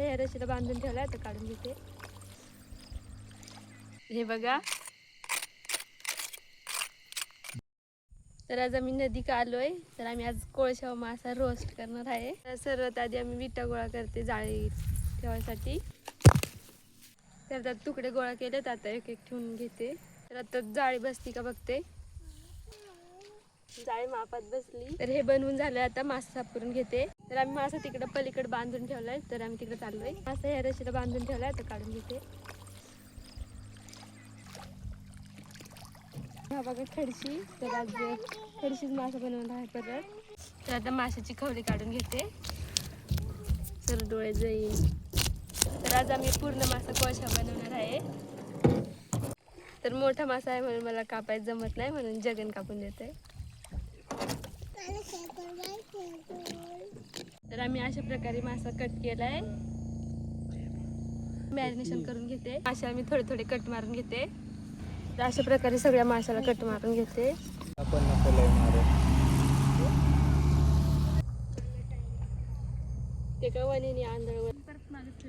असं ह्या रशीला बांधून ठेवलाय तर काढून घेते. हे बघा. तर आज आम्ही नदी का आलोय तर आम्ही आज कोळशाव मासा रोस्ट करणार आहे. तर सर्वात आधी आम्ही विटा गोळा करते जाळी ठेवायसाठी. तर त्यात तुकडे गोळा केलेत आता एक एक ठेवून घेते. तर आता जाळी बसती का बघते. जाळी मापात बसली. तर हे बनवून झालंय आता मासा साफ करून घेते. तर आम्ही मासा तिकडे पलीकडे बांधून ठेवलाय. तर आम्ही तिकडे चाललोय. मासा ह्या रशीला बांधून ठेवलाय तर काढून घेते. हा बघा खडशी. तर आज खडशीच मासा बनवणार आहे परत. तर आता माशाची खवली काढून घेते. तर डोळे जाईल तर आज आम्ही पूर्ण मासा कोळशा बनवणार आहे. तर मोठा मासा आहे म्हणून मला कापायला जमत नाही म्हणून जगन कापून देते. तर आम्ही अशा प्रकारे मासा कट केलाय. मॅरिनेशन करून घेते. मासे आम्ही थोडे थोडे कट मारून घेते. तर अशा प्रकारे सगळ्या माशाला कट मारून घेते. ते का आंधळवर परत मागत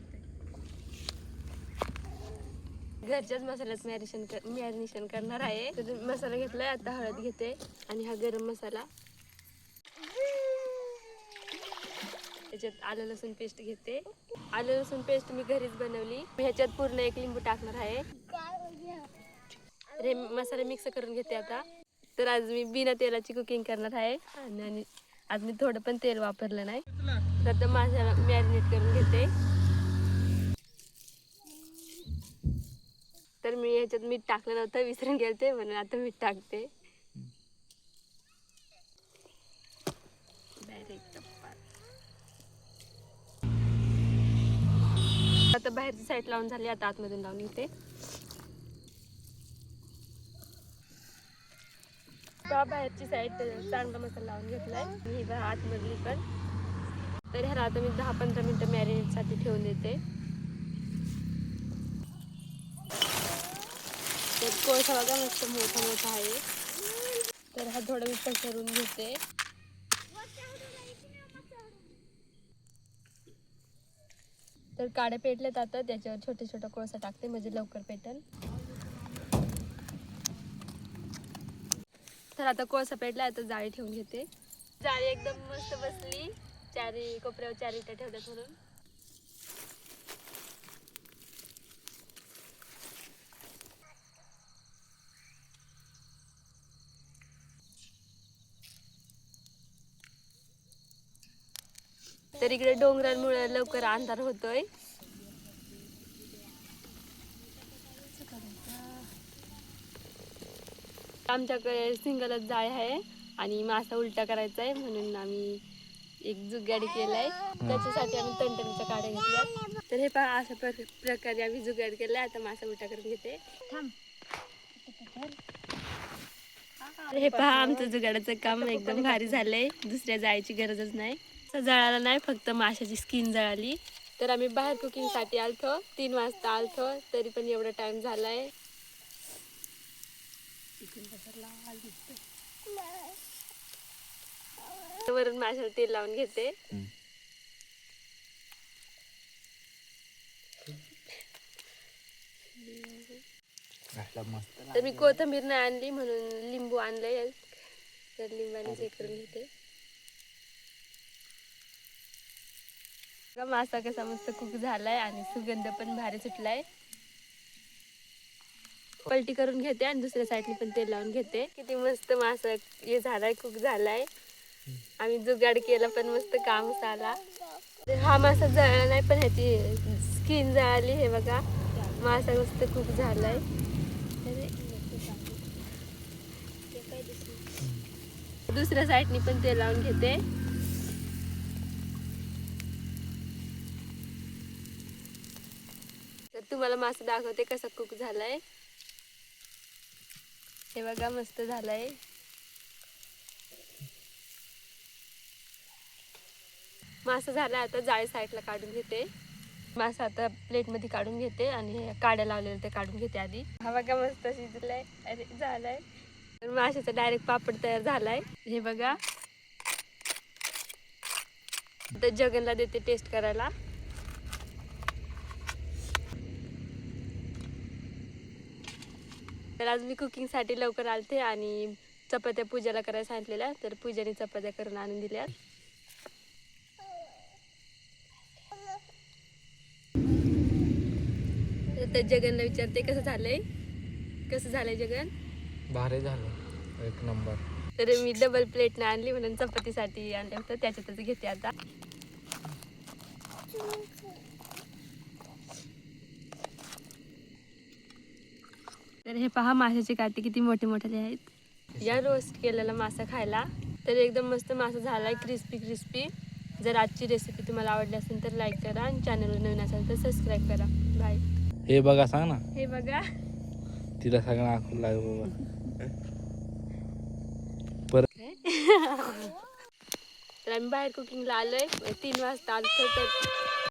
घरच्याच मसाल्यात मॅरिनेशन कर मॅरिनेशन करणार आहे. मसाला घेतलाय आता हळद घेते आणि हा गरम मसाला. त्याच्यात आलं लसूण पेस्ट घेते. आलं लसूण पेस्ट मी घरीच बनवली. ह्याच्यात पूर्ण एक लिंबू टाकणार आहे. रे मसाले मिक्स करून घेते आता. तर आज मी बिना तेलाची कुकिंग करणार आहे. आणि आणि आज मी थोडं पण तेल वापरलं नाही. तर आता माझ्याला मॅरिनेट करून घेते. तर मी ह्याच्यात मीठ टाकलं नव्हतं विसरून गेलते म्हणून आता मीठ टाकते. डायरेक्ट आता बाहेरची साईड लावून झाली आता आतमधून लावून येते. बा बाहेरची साईड चांगला मसाला लावून घेतलाय. ही बा आतमधली पण. तर ह्याला आता मी दहा पंधरा मिनटं मॅरिनेटसाठी ठेवून देते. तर कोळसा बघा मस्त मोठा मोठा आहे. तर हा थोडा मी पसरून घेते. तर काड्या पेटल्या जातात त्याच्यावर छोटे छोटे कोळसा टाकते म्हणजे लवकर पेटल. तर आता कोळसा पेटला आता जाळी ठेवून घेते. जाळी एकदम मस्त बसली. चारी कोपऱ्यावर चार ठेवल्यात म्हणून. तर इकडे डोंगरांमुळे लवकर अंधार होतोय. आमच्याकडे सिंगलच जाळ आहे आणि मासा उलटा करायचा आहे म्हणून आम्ही एक जुगाड केलाय. त्याच्यासाठी आम्ही टणटणीच्या काड्या घेतल्या तर हे पहा अशा प्र- प्रकारे आम्ही जुगाड केलाय. आता मासा उलटा करून घेते. हे पहा आमचं जुगाडाचं काम एकदम भारी झालंय. दुसऱ्या जायची गरजच नाही. जळाला नाही फक्त माशाची स्किन जळाली. तर आम्ही बाहेर कुकिंगसाठी आलतो. तीन वाजता आलतो. तरी पण एवढा टाइम झालाय. वरून माशाला तेल लावून घेते. तर मी कोथिंबीर नाही आणली म्हणून लिंबू आणलंय. तर लिंबाने हे करून घेते. मासा कसा मस्त कुक झालाय आणि सुगंध पण भारी सुटलाय. पलटी करून घेते आणि दुसऱ्या साईडने पण तेल लावून घेते. किती मस्त मासा हे झालाय कुक झालाय. आम्ही जुगाड केला पण मस्त काम झाला. हा मासा जळला नाही पण ह्याची स्किन जळाली हे बघा. मासा मस्त कुक झालाय. दुसऱ्या साईडनी पण तेल लावून घेते. तुम्हाला मासा दाखवते कसा कुक झालाय. हे बघा मस्त झालाय. मासा झाला आता जाळी साईडला काढून घेते. मासा आता प्लेटमध्ये काढून घेते आणि काड्या लावलेले ते काढून घेते आधी. हा बघा मस्त शिजलाय अरे झालाय. तर माशाचा डायरेक्ट पापड तयार झालाय. हे बघा. आता जगनला देते टेस्ट करायला. तर आज मी कुकिंगसाठी लवकर आलते आणि चपात्या पूजाला करायला सांगितलेल्या तर पूजाने चपात्या करून आणून दिल्या तर जगनला विचारते कसं झालंय? कसं झालंय जगन? भारी झालं. एक नंबर. तर मी डबल प्लेट नाही आणली म्हणून चपातीसाठी आणले. होतं त्याच्यातच घेते आता. तर हे पहा माशाचे काटे किती मोठे मोठे आहेत. या रोस्ट केलेला मासा खायला तर एकदम मस्त मासा झालाय क्रिस्पी क्रिस्पी जर आजची रेसिपी तुम्हाला आवडली असेल तर लाईक करा आणि चॅनलवर नवीन असेल तर सबस्क्राईब करा. बाय हे बघा सांग ना. हे बघा. तिला सगळं आखून लाग बाबा. तर आम्ही बाहेर कुकिंगला आलोय. तीन वाजता आलो तर